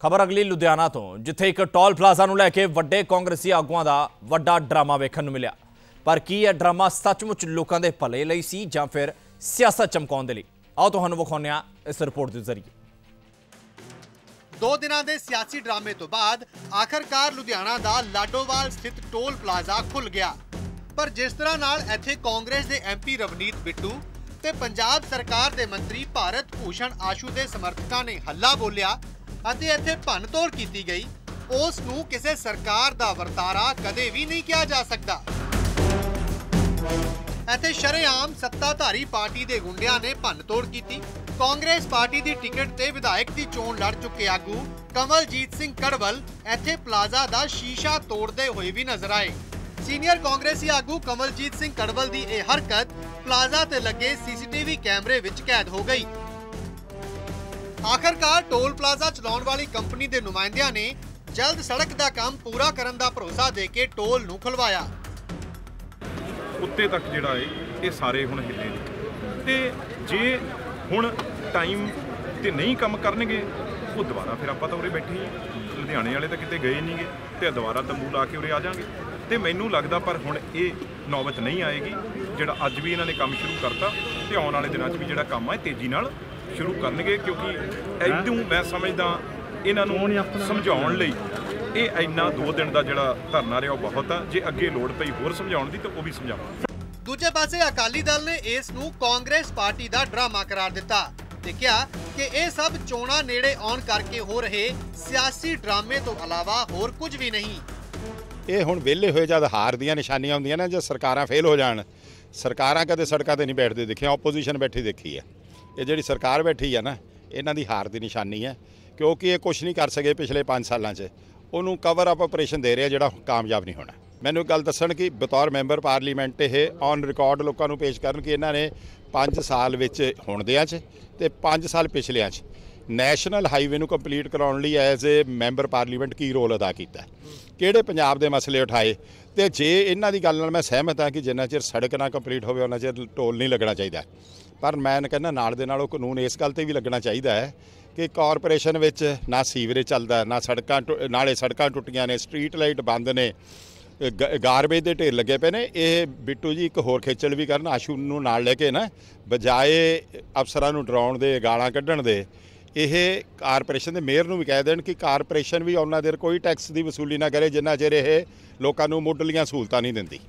ਖਬਰ ਅਗਲੀ ਲੁਧਿਆਣਾ ਤੋਂ, ਜਿੱਥੇ ਇੱਕ ਟੋਲ ਪਲਾਜ਼ਾ ਨੂੰ ਲੈ ਕੇ ਵੱਡੇ ਕਾਂਗਰਸੀ ਆਗੂਆਂ ਦਾ ਵੱਡਾ ਡਰਾਮਾ ਵੇਖਣ ਨੂੰ ਮਿਲਿਆ। ਪਰ ਕੀ ਇਹ ਡਰਾਮਾ ਸੱਚਮੁੱਚ ਲੋਕਾਂ ਦੇ ਭਲੇ ਲਈ ਸੀ ਜਾਂ ਫਿਰ ਸਿਆਸਤ ਚਮਕਾਉਣ ਦੇ ਲਈ? ਆਓ ਤੁਹਾਨੂੰ ਵਿਖਾਉਂਦੇ ਹਾਂ ਇਸ ਰਿਪੋਰਟ ਦੇ ਜ਼ਰੀਏ। ਦੋ ਦਿਨਾਂ ਦੇ ਸਿਆਸੀ ਡਰਾਮੇ ਤੋਂ ਬਾਅਦ ਆਖਰਕਾਰ ਲੁਧਿਆਣਾ ਦਾ ਲਾਡੋਵਾਲ ਸਥਿਤ ਟੋਲ ਪਲਾਜ਼ਾ ਖੁੱਲ ਗਿਆ। ਪਰ ਜਿਸ ਤਰ੍ਹਾਂ ਨਾਲ ਇੱਥੇ ਕਾਂਗਰਸ ਦੇ ਐਮਪੀ ਰਵਨੀਤ ਬਿੱਟੂ ਤੇ ਪੰਜਾਬ ਸਰਕਾਰ ਦੇ ਮੰਤਰੀ ਭਾਰਤ ਭੂਸ਼ਣ ਆਸ਼ੂ ਦੇ ਸਮਰਥਕਾਂ ਨੇ ਹੱਲਾ ਬੋਲਿਆ ਅਤੇ ਇੱਥੇ ਭੰਨਤੋੜ ਕੀਤੀ ਗਈ। ਉਸ ਨੂੰ ਕਿਸੇ ਸਰਕਾਰ ਦਾ ਵਰਤਾਰਾ ਕਦੇ ਵੀ ਨਹੀਂ ਕਿਹਾ ਜਾ ਸਕਦਾ। ਇੱਥੇ ਸ਼ਰੇਆਮ ਸੱਤਾਧਾਰੀ ਪਾਰਟੀ ਦੇ ਗੁੰਡਿਆਂ ਨੇ ਭੰਨਤੋੜ ਕੀਤੀ। ਕਾਂਗਰਸ ਪਾਰਟੀ ਦੀ ਟਿਕਟ ਤੇ ਵਿਧਾਇਕ ਦੀ ਚੋਣ ਲੜ ਚੁੱਕੇ ਆਗੂ ਕਮਲਜੀਤ ਸਿੰਘ ਕੜਵਲ ਇੱਥੇ ਪਲਾਜ਼ਾ ਦਾ ਸ਼ੀਸ਼ਾ ਤੋੜਦੇ ਹੋਏ ਵੀ ਨਜ਼ਰ ਆਏ। ਸੀਨੀਅਰ ਕਾਂਗਰਸੀ ਆਗੂ ਕਮਲਜੀਤ ਸਿੰਘ ਕੜਵਲ ਦੀ ਇਹ ਹਰਕਤ ਪਲਾਜ਼ਾ ਤੇ ਲੱਗੇ ਸੀਸੀਟੀਵੀ ਕੈਮਰੇ ਵਿੱਚ ਕੈਦ ਹੋ ਗਈ। ਆਖਰਕਾਰ ਟੋਲ ਪਲਾਜ਼ਾ ਚਲਾਉਣ ਵਾਲੀ ਕੰਪਨੀ ਦੇ ਨੁਮਾਇੰਦਿਆਂ ਨੇ ਜਲਦ ਸੜਕ ਦਾ ਕੰਮ ਪੂਰਾ ਕਰਨ ਦਾ ਭਰੋਸਾ ਦੇ ਕੇ ਟੋਲ ਨੂੰ ਖੁਲਵਾਇਆ। ਉੱਤੇ ਤੱਕ ਜਿਹੜਾ ਹੈ ਇਹ ਸਾਰੇ ਹੁਣ ਹਿੱਲੇ ਨੇ। ਤੇ ਜੇ ਹੁਣ ਟਾਈਮ ਤੇ ਨਹੀਂ ਕੰਮ ਕਰਨਗੇ, ਉਹ ਦੁਬਾਰਾ ਫਿਰ ਆਪਾਂ ਤਾਂ ਉਰੇ ਬੈਠੇ ਹਾਂ। ਲੁਧਿਆਣੇ ਵਾਲੇ ਤਾਂ ਕਿਤੇ ਗਏ ਨਹੀਂਗੇ ਤੇ ਦੁਬਾਰਾ ਤੰਬੂ ਲਾ ਕੇ ਉਰੇ ਆ ਜਾਾਂਗੇ। ਤੇ ਮੈਨੂੰ ਲੱਗਦਾ ਪਰ ਹੁਣ ਇਹ ਨੌਬਤ ਨਹੀਂ ਆਏਗੀ, ਜਿਹੜਾ ਅੱਜ ਵੀ ਇਹਨਾਂ ਨੇ ਕੰਮ ਸ਼ੁਰੂ ਕਰਤਾ, ਤੇ ਆਉਣ ਵਾਲੇ ਦਿਨਾਂ 'ਚ ਵੀ ਜਿਹੜਾ ਕੰਮ ਹੈ ਤੇਜ਼ੀ ਨਾਲ ਸ਼ੁਰੂ ਕਰਨਗੇ ਕਿਉਂਕਿ ਐਡੂ ਮੈਂ ਸਮਝਦਾ ਇਹਨਾਂ ਨੂੰ ਸਮਝਾਉਣ ਲਈ ਇਹ ਇੰਨਾ ਦੋ ਦਿਨ ਦਾ ਜਿਹੜਾ ਧਰਨਾ ਰਿਹਾ ਉਹ ਬਹੁਤ ਆ। ਜੇ ਅੱਗੇ ਲੋੜ ਪਈ ਹੋਰ ਸਮਝਾਉਣ ਦੀ ਤਾਂ ਉਹ ਵੀ ਸਮਝਾਵਾਂਗੇ ਦੂਜੇ ਪਾਸੇ ਅਕਾਲੀ ਦਲ ਨੇ ਇਸ ਨੂੰ ਕਾਂਗਰਸ ਪਾਰਟੀ ਦਾ ਡਰਾਮਾ ਕਰਾਰ ਦਿੱਤਾ। ਤੇ ਕਿਹਾ ਕਿ ਇਹ ਸਭ ਚੋਣਾਂ ਨੇੜੇ ਆਉਣ ਕਰਕੇ ਹੋ ਰਹੇ ਸਿਆਸੀ ਡਰਾਮੇ ਤੋਂ ਇਲਾਵਾ ਹੋਰ ਕੁਝ ਵੀ ਨਹੀਂ। ਇਹ ਹੁਣ ਵਿਹਲੇ ਹੋਏ ਜਦ ਹਾਰ ਦੀਆਂ ਨਿਸ਼ਾਨੀਆਂ ਹੁੰਦੀਆਂ ਨੇ ਜੇ ਸਰਕਾਰਾਂ ਫੇਲ ਹੋ ਜਾਣ ਸਰਕਾਰਾਂ ਕਦੇ ਸੜਕਾਂ ਤੇ ਨਹੀਂ ਬੈਠਦੇ ਦੇਖਿਆ ਆਪੋਜੀਸ਼ਨ ਬੈਠੀ ਦੇਖੀ ਹੈ। ਇਹ ਜਿਹੜੀ ਸਰਕਾਰ ਬੈਠੀ ਆ ਨਾ, ਇਹਨਾਂ ਦੀ ਹਾਰ ਦੀ ਨਿਸ਼ਾਨੀ ਹੈ, ਕਿਉਂਕਿ ਇਹ ਕੁਝ ਨਹੀਂ ਕਰ ਸਕੇ ਪਿਛਲੇ 5 ਸਾਲਾਂ 'ਚ। ਉਹਨੂੰ ਕਵਰ ਅਪ ਆਪਰੇਸ਼ਨ ਦੇ ਰਿਹਾ ਜਿਹੜਾ ਕਾਮਯਾਬ ਨਹੀਂ ਹੋਣਾ। ਮੈਨੂੰ ਇੱਕ ਗੱਲ ਦੱਸਣ ਕਿ ਬਤੌਰ ਮੈਂਬਰ ਪਾਰਲੀਮੈਂਟ ਇਹ ਔਨ ਰਿਕਾਰਡ ਲੋਕਾਂ ਨੂੰ ਪੇਸ਼ ਕਰਨ ਕਿ ਇਹਨਾਂ ਨੇ 5 ਸਾਲ ਵਿੱਚ ਹੁਣ ਦਿਆਂ 'ਚ ਤੇ 5 ਸਾਲ ਪਿਛਲਿਆਂ 'ਚ। ਨੈਸ਼ਨਲ ਹਾਈਵੇ ਨੂੰ ਕੰਪਲੀਟ ਕਰਾਉਣ ਲਈ ਐਜ਼ ਅ ਮੈਂਬਰ ਪਾਰਲੀਮੈਂਟ ਕੀ ਰੋਲ ਅਦਾ ਕੀਤਾ? ਕਿਹੜੇ ਪੰਜਾਬ ਦੇ ਮਸਲੇ ਉਠਾਏ? ਤੇ ਜੇ ਇਹਨਾਂ ਦੀ ਗੱਲ ਨਾਲ ਮੈਂ ਸਹਿਮਤ ਹਾਂ ਕਿ ਜਿੰਨਾ ਚਿਰ ਸੜਕ ਨਾ ਕੰਪਲੀਟ ਹੋਵੇ, ਉਹਨਾਂ ਚਿਰ ਟੋਲ ਨਹੀਂ ਲੱਗਣਾ ਚਾਹੀਦਾ। ਪਰ ਮੈਂ ਕਹਿੰਦਾ ਨਾਲ ਦੇ ਨਾਲ ਉਹ ਕਾਨੂੰਨ ਇਸ ਗੱਲ ਤੇ ਵੀ ਲੱਗਣਾ ਚਾਹੀਦਾ ਹੈ ਕਿ ਕਾਰਪੋਰੇਸ਼ਨ ਵਿੱਚ ਨਾ ਸੀਵਰੇਜ ਚੱਲਦਾ, ਨਾ ਸੜਕਾਂ ਟੁ- ਨਾਲੇ ਸੜਕਾਂ ਟੁੱਟੀਆਂ ਨੇ, ਸਟਰੀਟ ਲਾਈਟ ਬੰਦ ਨੇ ਗਾਰਬੇਜ ਦੇ ਢੇਰ ਲੱਗੇ ਪਏ ਨੇ। ਇਹ ਬਿੱਟੂ ਜੀ ਇੱਕ ਹੋਰ ਖੇਚਲ ਵੀ ਕਰਨ, ਆਸ਼ੂ ਨੂੰ ਨਾਲ ਲੈ ਕੇ ਨਾ, ਬਜਾਏ ਅਫਸਰਾਂ ਨੂੰ ਡਰਾਉਣ ਦੇ, ਗਾਲਾਂ ਕੱਢਣ ਦੇ ਇਹ ਕਾਰਪੋਰੇਸ਼ਨ ਦੇ ਮੇਅਰ ਨੂੰ ਵੀ ਕਹਿ ਦੇਣ ਕਿ ਕਾਰਪੋਰੇਸ਼ਨ ਵੀ ਉਹਨਾਂ ਦੇਰ ਕੋਈ ਟੈਕਸ ਦੀ ਵਸੂਲੀ ਨਾ ਕਰੇ, ਜਿੰਨਾ ਚਿਰ ਇਹ ਲੋਕਾਂ ਨੂੰ ਮੁੱਢਲੀਆਂ ਸਹੂਲਤਾਂ ਨਹੀਂ ਦਿੰਦੀ।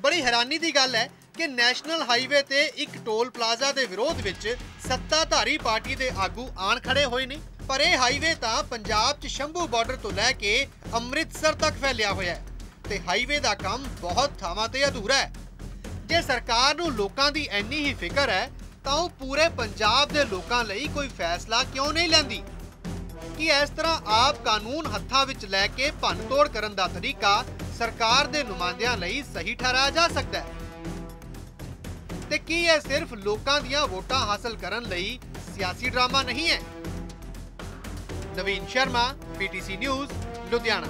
ਬੜੀ ਹੈਰਾਨੀ ਦੀ ਗੱਲ ਹੈ ਕਿ ਨੈਸ਼ਨਲ ਹਾਈਵੇ ਤੇ ਇੱਕ ਟੋਲ ਪਲਾਜ਼ਾ ਦੇ ਵਿਰੋਧ ਵਿੱਚ ਸੱਤਾਧਾਰੀ ਪਾਰਟੀ ਦੇ ਆਗੂ ਆਣ ਖੜੇ ਹੋਏ ਨੇ। ਪਰ ਇਹ ਹਾਈਵੇ ਤਾਂ ਪੰਜਾਬ 'ਚ ਸ਼ੰਭੂ ਬਾਰਡਰ ਤੋਂ ਲੈ ਕੇ ਅੰਮ੍ਰਿਤਸਰ ਤੱਕ ਫੈਲਿਆ ਹੋਇਆ ਹੈ ਤੇ ਹਾਈਵੇ ਦਾ ਕੰਮ ਬਹੁਤ ਥਾਵਾਂ ਤੇ ਅਧੂਰਾ ਹੈ। ਜੇ ਸਰਕਾਰ ਨੂੰ ਲੋਕਾਂ ਦੀ ਇੰਨੀ ਹੀ ਫਿਕਰ ਹੈ ਤਾਂ ਉਹ ਪੂਰੇ ਪੰਜਾਬ ਦੇ ਲੋਕਾਂ ਲਈ ਕੋਈ ਫੈਸਲਾ ਕਿਉਂ ਨਹੀਂ ਲੈਂਦੀ? ਕਿ ਇਸ ਤਰ੍ਹਾਂ ਆਪ ਕਾਨੂੰਨ ਹੱਥਾਂ ਵਿੱਚ ਲੈ ਕੇ ਭੰਨਤੋੜ ਕਰਨ ਦਾ ਤਰੀਕਾ ਸਰਕਾਰ ਦੇ ਨੁਮਾਇੰਦਿਆਂ ਲਈ ਸਹੀ ਠਹਿਰਾਇਆ ਜਾ ਸਕਦਾ ਹੈ? ਤੇ ਕੀ ਇਹ ਸਿਰਫ ਲੋਕਾਂ ਦੀਆਂ ਵੋਟਾਂ ਹਾਸਲ ਕਰਨ ਲਈ ਸਿਆਸੀ ਡਰਾਮਾ ਨਹੀਂ ਹੈ? Navin Sharma PTC news, Ludhiana.